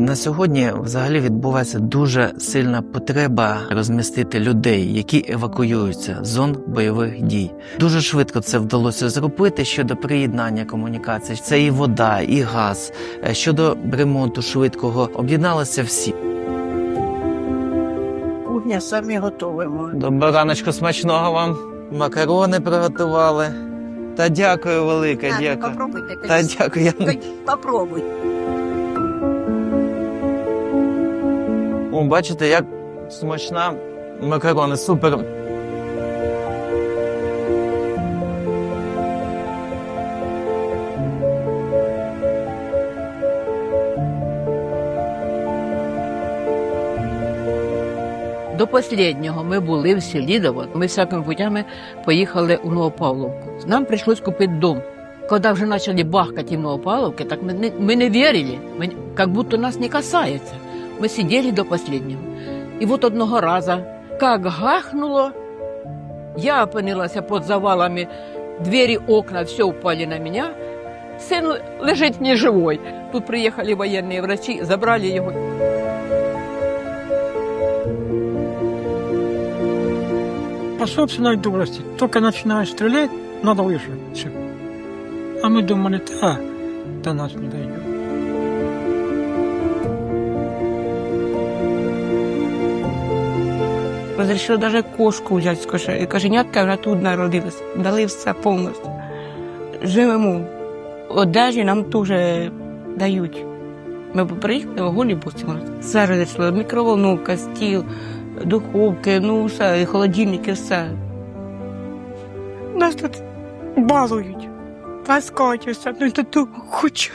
На сьогодні взагалі відбувається дуже сильна потреба розмістити людей, які евакуюються з зон бойових дій. Дуже швидко це вдалося зробити щодо приєднання комунікацій. Це і вода, і газ. Е, Щодо ремонту швидкого об'єдналися всі. Кухня самі готуємо. Доброго раночку, смачного вам. Макарони приготували. Та дякую велике, На, дякую. Попробуйте. Та дякую. Попробуй. О, бачите, як смачна макарони, супер. До останнього ми були в Селідово. Ми всякими путями поїхали у Новопавловку. Нам прийшлось купити дом. Когда вже почали бахкати в Новопавловке, так мы не, мы не верили, мы, как будто нас не касается. Мы сидели до последнего. І от одного раза, как гахнуло, я опинилася під завалами, двері, окна, все упали на меня. Сын лежить неживой. Тут приехали военные врачи, забрали его. По собственной дурости. Только начинаешь стрелять, надо выжить. Все. А мы думали, да, до нас не дойдет. Розрішили навіть кошку взяти з коша. І кошенятка вже тут народилась. Дали все повністю. Живемо. Одежі нам теж дають. Ми приїхали, голі бусимо. Все розійшло. Мікроволновка, стіл, духовки, ну все, і холодильники, все. Нас тут балують. Таскають ну то хочу.